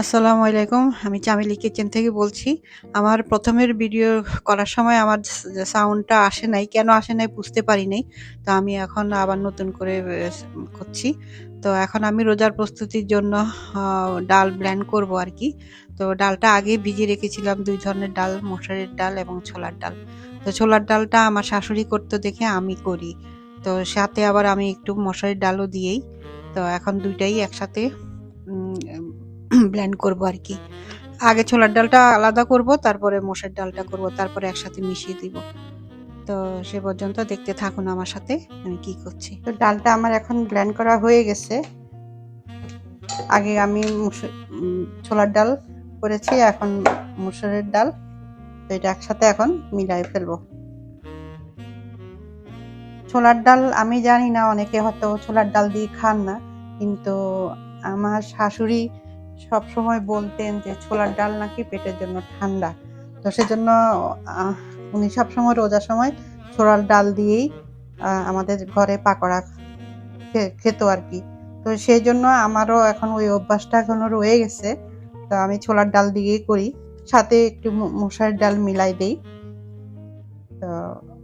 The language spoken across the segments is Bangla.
আসসালামু আলাইকুম। আমি চামেলি কিচেন থেকে বলছি, আমার প্রথমের ভিডিও করার সময় আমার সাউন্ডটা আসে নাই, কেন আসে নাই বুঝতে পারি নাই। তো আমি এখন আবার নতুন করে করছি। তো এখন আমি রোজার প্রস্তুতির জন্য ডাল ব্ল্যান্ড করব আর কি। তো ডালটা আগে ভিজিয়ে রেখেছিলাম, দুই ধরনের ডাল মশারির ডাল এবং ছোলার ডাল। তো ছোলার ডালটা আমার শাশুড়ি করতে দেখে আমি করি। তো সাথে আবার আমি একটু মশারির ডালও দিয়েই, তো এখন দুইটাই একসাথে ব্লেন্ড করব আর কি। আগে ছোলার ডালটা আলাদা করব, তারপরে মোষের ডালটা করব, তারপরে একসাথে মিশিয়ে দিব। তো সে পর্যন্ত দেখতে থাকুন আমার সাথে, আমি কি করছি। তো ডালটা আমার এখন ব্ল্যান্ড করা হয়ে গেছে। আগে আমি ছোলার ডাল করেছি, এখন মুসুরের ডাল। তো এটা একসাথে এখন মিলাই ফেলব। ছোলার ডাল আমি জানি না, অনেকে হয়তো ছোলার ডাল দিয়ে খান না, কিন্তু আমার শাশুড়ি সব সময় বলতেন যে, ছোলার ডাল নাকি পেটের জন্য ঠান্ডা? তো সেজন্য উনি সবসময় রোজার সময় ছোলার ডাল দিয়েই আমাদের ঘরে পাকোড়া খেত আর কি তো সেই জন্য আমারও এখন ওই অভ্যাসটা এখনও রয়ে গেছে। তো আমি ছোলার ডাল দিয়েই করি। সাথে একটু মু- মুসার ডাল মিলাই দেই। তো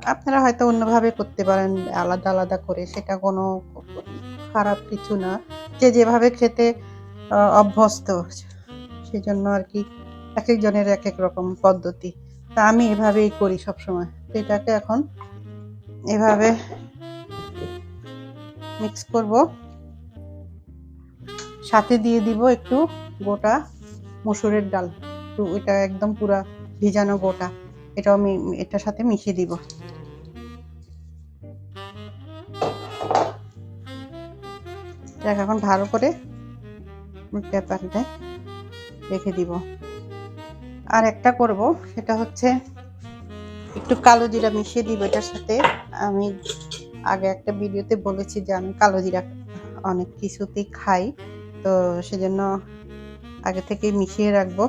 আপনারা হয়তো অন্যভাবে করতে পারেন, আলাদা আলাদা করে। সেটা কোনো খারাপ কিছু না। যে যেভাবে খেতে অভ্যস্ত। সেজন্য আর কি এক একজনের এক এক রকম পদ্ধতি। তা আমি এভাবেই করি সবসময়। তো এটাকে এখন এভাবে মিক্স করব। সাথে দিয়ে দিব একটু গোটা মসুরের ডাল। একটু এটা একদম পুরা ভিজানো গোটা। এটাও আমি এটার সাথে মিশিয়ে দিব। দেখ, এখন ভালো করে পাল্টে রেখে দিব। আর একটা করব, সেটা হচ্ছে একটু কালো জিরা মিশিয়ে দিব এটার সাথে। আমি আগে একটা ভিডিওতে বলেছি যে আমি কালো জিরা অনেক কিছুতেই খাই, তো সেজন্য আগে থেকে মিশিয়ে রাখব।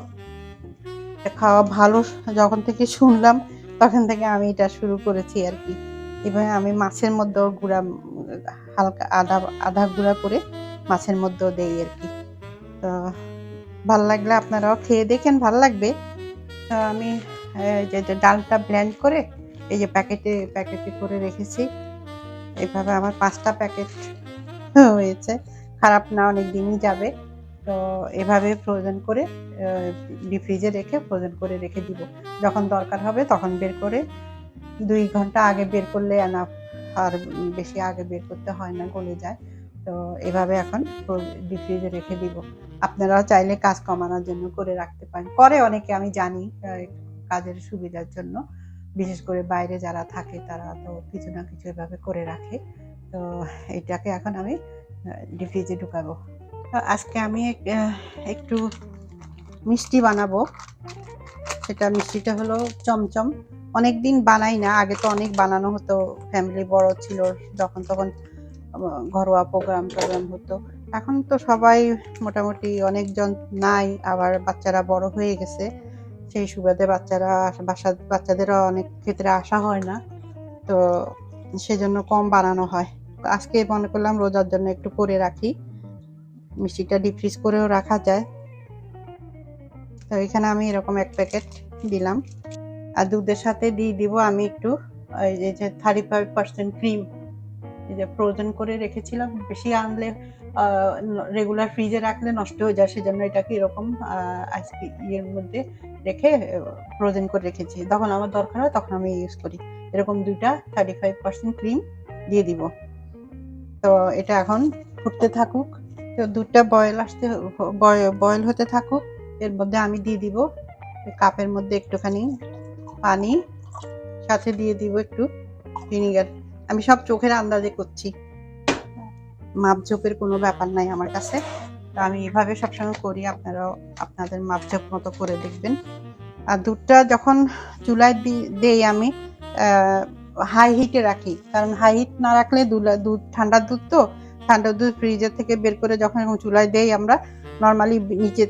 খাওয়া ভালো, যখন থেকে শুনলাম তখন থেকে আমি এটা শুরু করেছি আর কি। এবং আমি মাছের মধ্যেও গুঁড়া, হালকা আধা আধা গুঁড়া করে মাছের মধ্যেও দেই আর কি। ভালো লাগলে আপনারাও খেয়ে দেখেন, ভালো লাগবে। আমি যে ডালটা ব্লেন্ড করে, এই যে প্যাকেটে প্যাকেটে করে রেখেছি। এভাবে আমার পাঁচটা প্যাকেট হয়েছে। খারাপ না, অনেক দিনই যাবে। তো এভাবে ফ্রোজেন করে ডিপ ফ্রিজে রেখে ফ্রোজেন করে রেখে দিব। যখন দরকার হবে তখন বের করে, দুই ঘণ্টা আগে বের করলে না আর বেশি আগে বের করতে হয় না, গলে যায়। তো এভাবে এখন ডিপ ফ্রিজে রেখে দিব। আপনারাও চাইলে কাজ কমানোর জন্য করে রাখতে পারেন। করে অনেকে আমি জানি কাজের সুবিধার জন্য। বিশেষ করে বাইরে যারা থাকে, তারা তো কিছু না কিছু এভাবে করে রাখে। তো এটাকে এখন আমি ডিপ ফ্রিজে ঢুকাবো। আজকে আমি একটু মিষ্টি বানাবো। সেটা মিষ্টিটা হলো চমচম। অনেক দিন বানাই না, আগে তো অনেক বানানো হতো। ফ্যামিলি বড় ছিল, যখন তখন ঘরোয়া প্রোগ্রাম টোগ্রাম হতো। এখন তো সবাই মোটামুটি অনেকজন নাই, আবার বাচ্চারা বড় হয়ে গেছে। সেই সুবাদে বাচ্চারা বাসা, বাচ্চাদেরও অনেক ক্ষেত্রে আসা হয় না। তো সেজন্য কম বানানো হয়। আজকে মনে করলাম রোজার জন্য একটু করে রাখি। মিষ্টিটা ডিপ ফ্রিজ করেও রাখা যায়। তো এখানে আমি এরকম এক প্যাকেট দিলাম। আর দুধের সাথে দিয়ে দিব আমি একটু, এই যে- থার্টি ফাইভ পার্সেন্ট ক্রিম। যে ফ্রোজেন করে রেখেছিলাম, বেশি আনলে রেগুলার ফ্রিজে রাখলে নষ্ট হয়ে যায়, সেজন্য এটাকে এরকম আইসক্রিম ইয়ের মধ্যে রেখে ফ্রোজেন করে রেখেছি। যখন আমার দরকার হয় তখন আমি ইউজ করি। এরকম দুইটা থার্টি ফাইভ পার্সেন্ট ক্রিম দিয়ে দিব। তো এটা এখন ফুটতে থাকুক। তো দুধটা বয়েল আসতে বয়েল হতে থাকুক। এর মধ্যে আমি দিয়ে দিব কাপের মধ্যে একটুখানি পানি। সাথে দিয়ে দিব একটু ভিনিগার আমি সব চোখের আন্দাজে করছি। মাপঝোপের কোনো ব্যাপার নাই আমার কাছে। তো আমি এভাবে সবসময় করি, আপনারাও আপনাদের মাপঝোপ মতো করে দেখবেন। আর দুধটা যখন চুলায় দেই আমি হাই হিটে রাখি। কারণ হাই হিট না রাখলে দুধ, ঠান্ডার দুধ তো ঠান্ডা দুধ ফ্রিজের থেকে বের করে যখন এরকম চুলায় দেই আমরা নর্মালি নিচে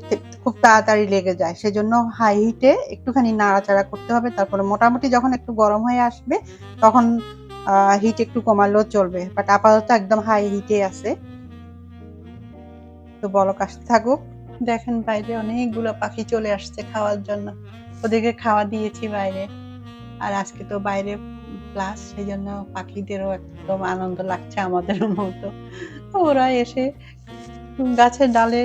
খুব তাড়াতাড়ি লেগে যায়। সেজন্য হাই হিটে একটুখানি নাড়াচাড়া করতে হবে। তারপরে মোটামুটি যখন একটু গরম হয়ে আসবে, তখন হিট একটু কমালেও চলবে। বাট আপাতত একদম হাই হিটে আছে। তো বলক, আসতে থাকুক। দেখেন বাইরে অনেকগুলো পাখি চলে আসছে খাওয়ার জন্য। ওদেরকে খাওয়া দিয়েছি বাইরে। আর আজকে তো বাইরে প্লাস সেই জন্য পাখিদেরও একদম আনন্দ লাগছে আমাদের মতো। ওরা এসে গাছের ডালে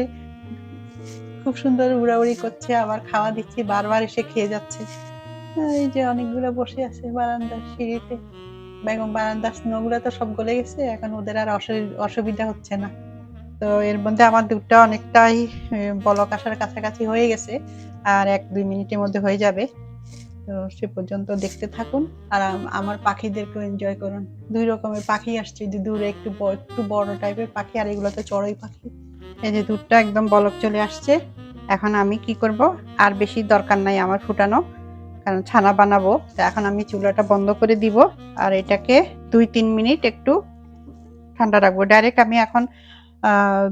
খুব সুন্দর উড়াউড়ি করছে, আবার খাওয়া দিচ্ছি, বারবার এসে খেয়ে যাচ্ছে। এই যে অনেকগুলো বসে আছে বারান্দার সিঁড়িতে। বেগম বারান্দার স্নোগুলো তো সব গলে গেছে, এখন ওদের আর অসুবিধা হচ্ছে না। তো এর মধ্যে আমার দুধটা অনেকটাই বলক আসার কাছাকাছি হয়ে গেছে, আর এক দুই মিনিটের মধ্যে হয়ে যাবে। তো সে পর্যন্ত দেখতে থাকুন, আর আম- আমার পাখিদেরকেও এনজয় করুন। দুই রকমের পাখি আসছে, যে দূরে একটু একটু বড় টাইপের পাখি, আর এগুলো তো চড়ই পাখি। এই যে দুধটা একদম বলক চলে আসছে, এখন আমি কি করব? আর বেশি দরকার নাই আমার ফুটানো। কারণ ছানা বানাবো। তো এখন আমি চুলাটা বন্ধ করে দিব আর এটাকে দুই তিন মিনিট একটু ঠান্ডা রাখব। ডাইরেক্ট আমি এখন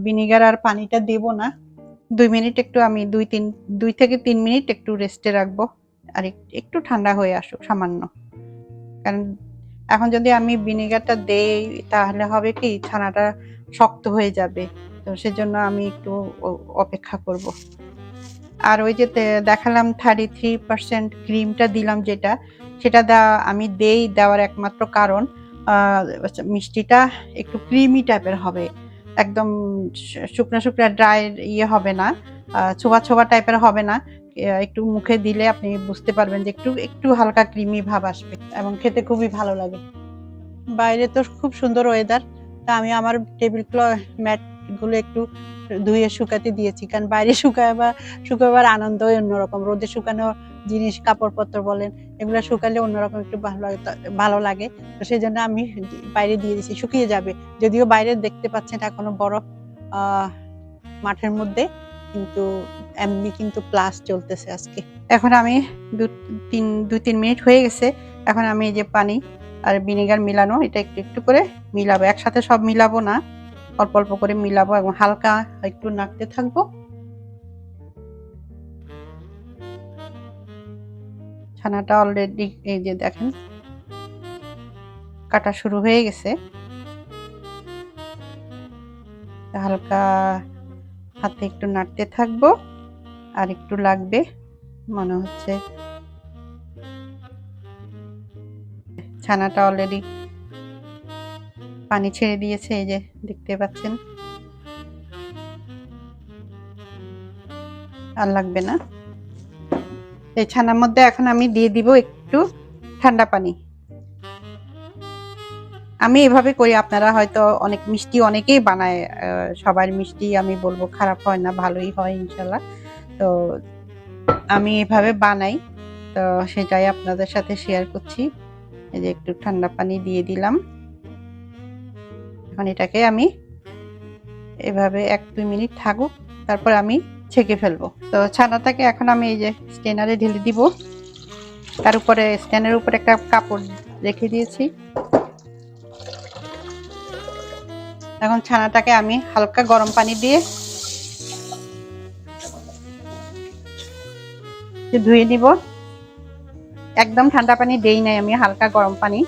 ভিনিগার আর পানিটা দেব না। দুই মিনিট একটু আমি দুই তিন, দুই থেকে তিন মিনিট একটু রেস্টে রাখব আর একটু ঠান্ডা হয়ে আসুক সামান্য। কারণ এখন যদি আমি ভিনেগারটা দেই, তাহলে হবে কি ছানাটা শক্ত হয়ে যাবে। তো সেজন্য আমি একটু অপেক্ষা করব। আর ওই যে দেখালাম থার্টি থ্রি পার্সেন্ট ক্রিমটা দিলাম যেটা, সেটা দেওয়া আমি দেই দেওয়ার একমাত্র কারণ মিষ্টিটা একটু ক্রিমি টাইপের হবে, একদম শুকনো শুকনো ড্রাই ইয়ে হবে না ছোবা ছোবা টাইপের হবে না একটু মুখে দিলে আপনি বুঝতে পারবেন যে একটু একটু হালকা ক্রিমি ভাব আসবে এবং খেতে খুবই ভালো লাগে। বাইরে তো খুব সুন্দর ওয়েদার তা আমি আমার টেবিল ক্লথ ম্যাট গুলো একটু ধুয়ে শুকাতে দিয়েছি। কারণ বাইরে শুকায় বা শুকাবার আনন্দই অন্যরকম। রোদে শুকানো জিনিস কাপড়পত্র বলেন এগুলো শুকালে অন্যরকম একটু ভালো লাগে ভালো লাগে। তো সেই জন্য আমি বাইরে দিয়ে দিয়েছি শুকিয়ে যাবে। যদিও বাইরে দেখতে পাচ্ছেন এখনও বরফ আহ, মাঠের মধ্যে কিন্তু এমনি কিন্তু প্লাস চলতেছে আজকে। এখন আমি দু তিন দু তিন মিনিট হয়ে গেছে। এখন আমি এই যে পানি আর ভিনেগার মিলানো এটা একটু একটু করে মিলাবো। একসাথে সব মিলাবো না। অল্প অল্প করে মিলাবো এবং হালকা একটু নাড়তে থাকব। ছানাটা অলরেডি এই যে দেখেন, কাটা শুরু হয়ে গেছে। হালকা হাতে একটু নাড়তে থাকব, আর একটু লাগবে, মনে হচ্ছে। ছানাটা অলরেডি পানি ছেড়ে দিয়েছে, এই যে দেখতে পাচ্ছেন। আর লাগবে না। এই ছানার মধ্যে এখন আমি দিয়ে দিব একটু ঠান্ডা পানি। আমি এভাবে করি, আপনারা হয়তো অনেক মিষ্টি অনেকেই বানায় সবার মিষ্টি আমি বলব খারাপ হয় না, ভালোই হয় ইনশাল্লাহ। তো আমি এভাবে বানাই, তো সেটাই আপনাদের সাথে শেয়ার করছি। এই যে একটু ঠান্ডা পানি দিয়ে দিলাম। এখন এটাকে আমি এভাবে এক দুই মিনিট থাকুক, তারপর আমি ছেঁকে ফেলব। তো ছানাটাকে এখন আমি এই যে স্টেনারে ঢেলে দিব। তার উপরে স্ট্যান্ডের উপরে একটা কাপড় রেখে দিয়েছি। এখন ছানাটাকে আমি হালকা গরম পানি দিয়ে ধুয়ে নিব। একদম ঠান্ডা পানি দেই নাই আমি, হালকা গরম পানি।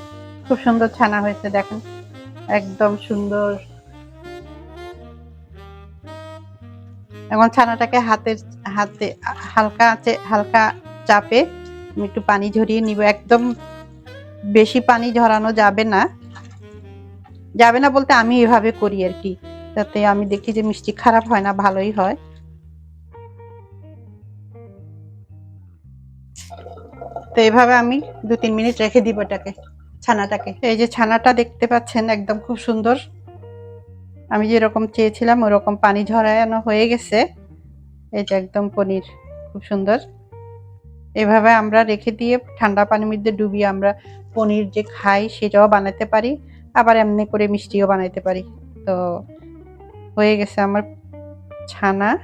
খুব সুন্দর ছানা হয়েছে, দেখেন। একদম সুন্দর। এখন ছানাটাকে হাতের, হাতে, হালকা আঁচে- হালকা চাপে আমি একটু পানি ঝরিয়ে নিব। একদম বেশি পানি ঝরানো যাবে না। যাবে না বলতে আমি এভাবে করি আর কি। যাতে আমি দেখি যে মিষ্টি খারাপ হয় না, ভালোই হয়। তো এভাবে আমি দু তিন মিনিট রেখে দিব এটাকে। ছানাটাকে। এই যে ছানাটা দেখতে পাচ্ছেন, একদম খুব সুন্দর। আমি যেরকম চেয়েছিলাম, ওরকম পানি ঝরানো হয়ে গেছে। এই যে একদম পনির, খুব সুন্দর। এভাবে আমরা রেখে দিয়ে ঠান্ডা পানির মধ্যে ডুবিয়ে আমরা পনির যে খাই, সেটাও বানাতে পারি। আবার এমনি করে মিষ্টিও বানাইতে পারি। তো হয়ে গেছে আমার ছানা।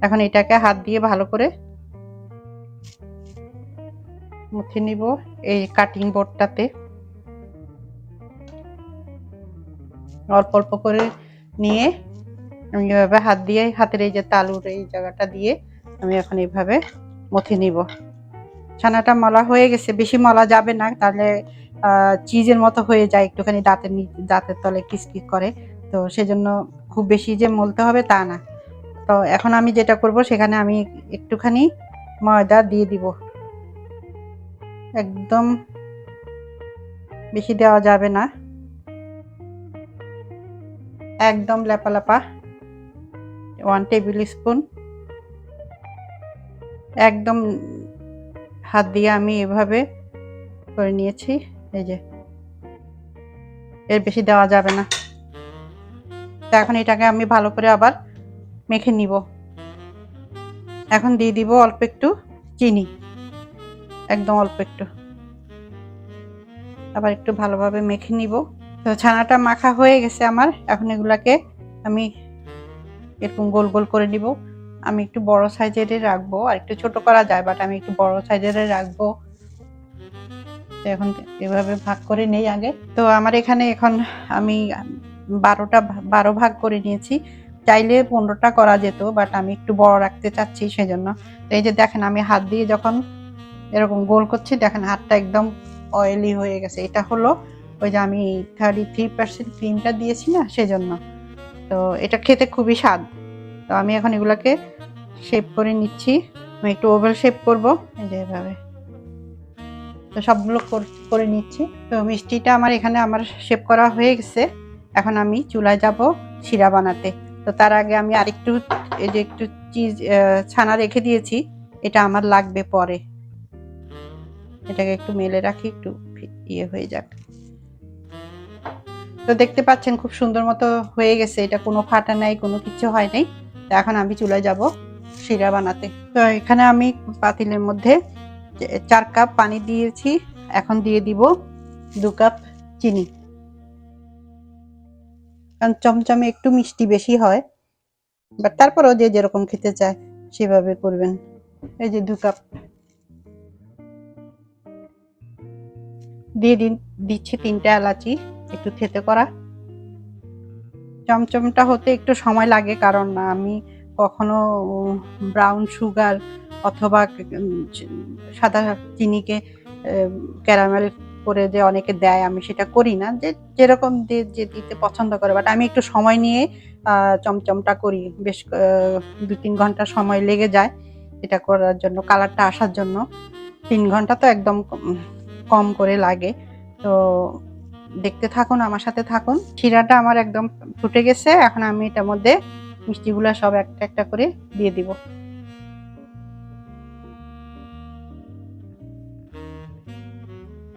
এখন এটাকে হাত দিয়ে ভালো করে মুখে নিব এই কাটিং বোর্ডটাতে অল্প অল্প করে নিয়ে আমি এভাবে হাত দিয়ে, হাতের এই যে তালুর এই জায়গাটা দিয়ে আমি এখন এইভাবে মথে নিব। ছানাটা মলা হয়ে গেছে। বেশি মলা যাবে না, তাহলে চিজের মতো হয়ে যায়, একটুখানি দাঁতের দাঁতের তলে কিসকিস করে। তো সেজন্য খুব বেশি যে মলতে হবে তা না। তো এখন আমি যেটা করব, সেখানে আমি একটুখানি ময়দা দিয়ে দিব। একদম বেশি দেওয়া যাবে না। একদম লেপা ওয়ান টেবিল স্পুন একদম হাত দিয়ে আমি এভাবে করে নিয়েছি, এই যে। এর বেশি দেওয়া যাবে না। তো এখন এটাকে আমি ভালো করে আবার মেখে নিব। এখন দিয়ে দিব অল্প একটু চিনি। একদম অল্প একটু। আবার একটু ভালোভাবে মেখে নিব। তো ছানাটা মাখা হয়ে গেছে আমার। এখন এগুলাকে আমি এরকম গোল গোল করে নিব। আমি একটু বড় সাইজের রাখব। আর একটু ছোট করা যায় বাট আমি একটু বড় সাইজের রাখব। তো এখন এভাবে ভাগ করে নেই আগে। তো আমার এখানে এখন আমি বারোটা বারো ভাগ করে নিয়েছি। চাইলে পনেরোটা করা যেত বাট আমি একটু বড় রাখতে চাচ্ছি সেজন্য। তো এই যে দেখেন, আমি হাত দিয়ে যখন এরকম গোল করছি, দেখেন হাতটা একদম অয়েলি হয়ে গেছে। এটা হলো ওই যে আমি থার্টি থ্রি পার্সেন্ট ক্রিমটা দিয়েছি না, সেজন্য। তো এটা খেতে খুবই স্বাদ। তো আমি এখন এগুলোকে শেপ করে নিচ্ছি। আমি একটু ওভেল শেপ করব, এই যে এভাবে। তো সবগুলো কর- নিচ্ছি। তো মিষ্টিটা আমার এখানে আমার শেপ করা হয়ে গেছে। এখন আমি চুলায় যাব শিরা বানাতে। তো তার আগে আমি আরেকটু এই যে একটু চিজ ছানা রেখে দিয়েছি। এটা আমার লাগবে পরে। এটাকে একটু মেলে রাখি, একটু ইয়ে হয়ে যাক। তো দেখতে পাচ্ছেন খুব সুন্দর মতো হয়ে গেছে। এটা কোনো ফাটা নাই, কোনো কিছু হয় নাই। তো এখন আমি চুলায় যাব শিরা বানাতে। তো এখানে আমি পাতিলের মধ্যে চার কাপ পানি দিয়েছি। এখন দিয়ে দিব দু কাপ চিনি। কারণ চমচমে একটু মিষ্টি বেশি হয়, বাট তারপরেও যে যেরকম খেতে চায় সেভাবে করবেন। এই যে দু কাপ। দিয়ে দিন, দিচ্ছি তিনটা এলাচি। একটু থেতে করা। চমচমটা হতে একটু সময় লাগে কারণ আমি কখনো ব্রাউন সুগার অথবা সাদা চিনিকে ক্যারামেল করে যে অনেকে দেয় আমি সেটা করি না। যে যেরকম যে দিতে পছন্দ করে। বাট আমি একটু সময় নিয়ে চমচমটা করি। বেশ দু তিন ঘণ্টা সময় লেগে যায় এটা করার জন্য, কালারটা আসার জন্য। তিন ঘণ্টা তো একদম কম করে লাগে। তো দেখতে থাকুন, আমার সাথে থাকুন। শিরাটা আমার একদম ফুটে গেছে, এখন আমি এটার মধ্যে মিষ্টিগুলা সব একটা একটা করে দিয়ে দিব।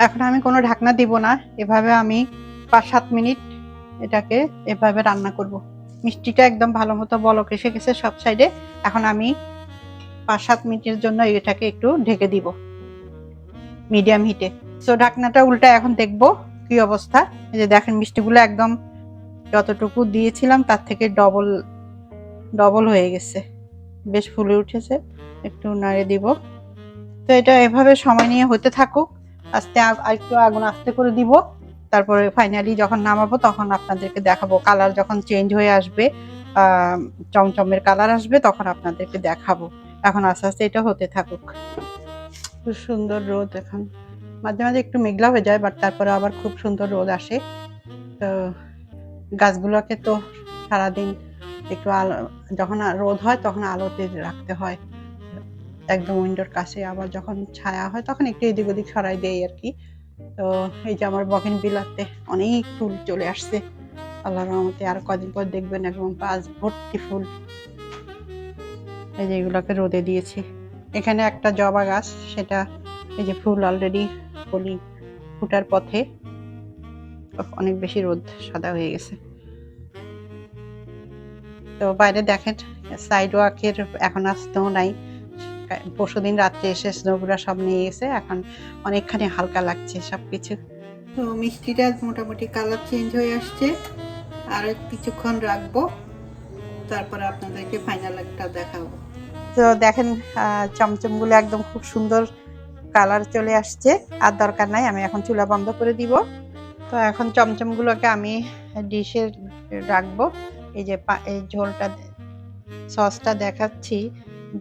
এখন আমি কোনো ঢাকনা দিব না, এভাবে আমি পাঁচ সাত মিনিট এটাকে এভাবে রান্না করব। মিষ্টিটা একদম ভালো মতো বলক এসে গেছে সব সাইডে, এখন আমি পাঁচ সাত মিনিটের জন্য এটাকে একটু ঢেকে দিব, মিডিয়াম হিটে। তো ঢাকনাটা উল্টা এখন দেখব কি অবস্থা? এই যে দেখেন মিষ্টিগুলো একদম যতটুকু দিয়েছিলাম তার থেকে ডবল ডবল হয়ে গেছে। বেশ ফুলে উঠেছে, একটু নাড়ে দিব। তো এটা এভাবে সময় নিয়ে হতে থাকুক। আস্তে আরেকটু আগুন আস্তে করে দিব। তারপরে ফাইনালি যখন নামাবো তখন আপনাদেরকে দেখাবো। কালার যখন চেঞ্জ হয়ে আসবে চমচমের কালার আসবে তখন আপনাদেরকে দেখাবো। এখন আস্তে আস্তে এটা হতে থাকুক। খুব সুন্দর রোদ এখন। মাঝে মাঝে একটু মেঘলা হয়ে যায় বাট তারপরে আবার খুব সুন্দর রোদ আসে। তো গাছগুলোকে তো সারাদিন একটু আলো, যখন রোদ হয় তখন আলোতে রাখতে হয়। একদম উইন্ডোর কাছে আবার যখন ছায়া হয় তখন একটু এদিক ওদিক সরাই দেয় আর কি। তো এই যে আমার বগিন বিলাতে অনেক ফুল চলে আসছে। আল্লাহ রহমতে আর কদিন পর দেখবেন একদম পাঁচ ভর্তি ফুল। এই যে এগুলোকে রোদে দিয়েছি। এখানে একটা জবা গাছ, সেটা এই যে ফুল অলরেডি কলি ফুটার পথে অনেক বেশি রোদ সাদা হয়ে গেছে। তো বাইরে দেখেন সাইড ওয়াকের এখন আর স্নো নাই। পরশুদিন রাত্রে এসে স্নোগুলো সব নিয়ে গেছে এখন অনেকখানি হালকা লাগছে সবকিছু। তো মিষ্টিটা মোটামুটি কালার চেঞ্জ হয়ে আসছে। আর কিছুক্ষণ রাখব তারপরে আপনাদেরকে ফাইনাল একটা দেখাবো। তো দেখেন আহ, চমচমগুলো একদম খুব সুন্দর কালার চলে আসছে, আর দরকার নাই, আমি এখন চুলা বন্ধ করে দিব। তো এখন চমচমগুলোকে আমি ডিশে রাখব। এই যে এই ঝোলটা সসটা দেখাচ্ছি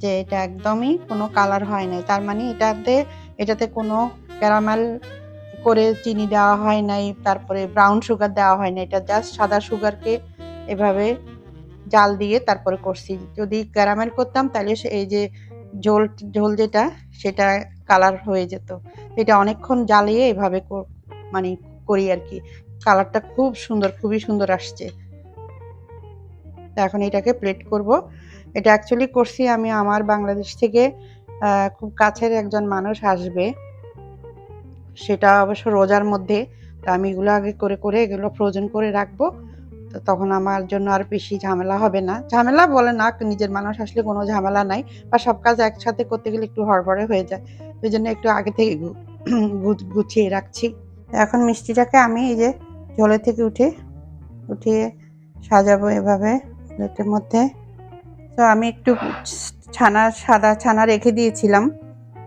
যে এটা একদমই কোনো কালার হয় নাই। তার মানে এটাতে এটাতে কোনো ক্যারামেল করে চিনি দেওয়া হয় নাই, তারপরে ব্রাউন সুগার দেওয়া হয় না এটা জাস্ট সাদা সুগারকে এভাবে জাল দিয়ে তারপরে করছি। যদি ক্যারামেল করতাম, তাহলে এই যে ঝোল ঝোল যেটা, সেটা কালার হয়ে যেত। এটা অনেকক্ষণ জ্বালিয়ে এভাবে মানে করি আর কি। কালারটা খুব সুন্দর, খুবই সুন্দর আসছে। এখন এটাকে প্লেট করব। এটা অ্যাকচুয়ালি করছি আমি আমার বাংলাদেশ থেকে খুব কাছের একজন মানুষ আসবে। সেটা অবশ্য রোজার মধ্যে। তো আমি এগুলো আগে করে করে এগুলো ফ্রোজেন করে রাখব। তো তখন আমার জন্য আর বেশি ঝামেলা হবে না। ঝামেলা বলে না, নিজের মানুষ আসলে কোনো ঝামেলা নাই। বা সব কাজ একসাথে করতে গেলে একটু হড়বড়ে হয়ে যায়। ওই জন্য একটু আগে থেকে গুছিয়ে রাখছি। এখন মিষ্টিটাকে আমি এই যে জলে থেকে উঠে, উঠিয়ে সাজাবো এভাবে প্লেটের মধ্যে। তো আমি একটু ছানা, সাদা ছানা রেখে দিয়েছিলাম।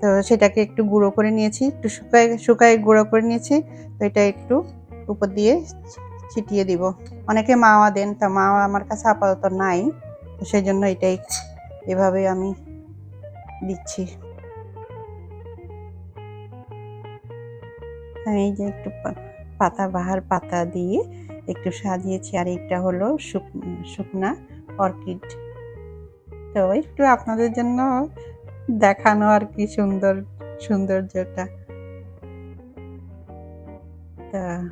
তো সেটাকে একটু গুঁড়ো করে নিয়েছি, একটু শুকায় শুকায় গুঁড়ো করে নিয়েছি। তো এটা একটু উপর দিয়ে ছিটিয়ে দিব। অনেকে মাওয়া দেন, তা মাওয়া আমার কাছে আপাতত নাই। তো সেই জন্য এটাই এভাবে আমি দিচ্ছি। আমি এই যে একটু পাতা বাহার পাতা দিয়ে একটু সাজিয়েছি, আর এটা হলো শুক- শুকনা অর্কিড। তো একটু আপনাদের জন্য দেখানো আর কি সুন্দর, সৌন্দর্যটা। তা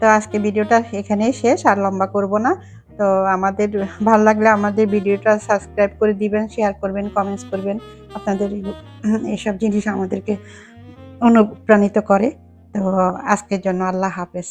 তো আজকে ভিডিওটা এখানেই শেষ, আর লম্বা করব না। তো আমাদের, ভালো লাগলে আমাদের ভিডিওটা সাবস্ক্রাইব করে দিবেন, শেয়ার করবেন, কমেন্টস করবেন। আপনাদের এইসব জিনিস আমাদেরকে অনুপ্রাণিত করে। তো আজকের জন্য আল্লাহ হাফেজ।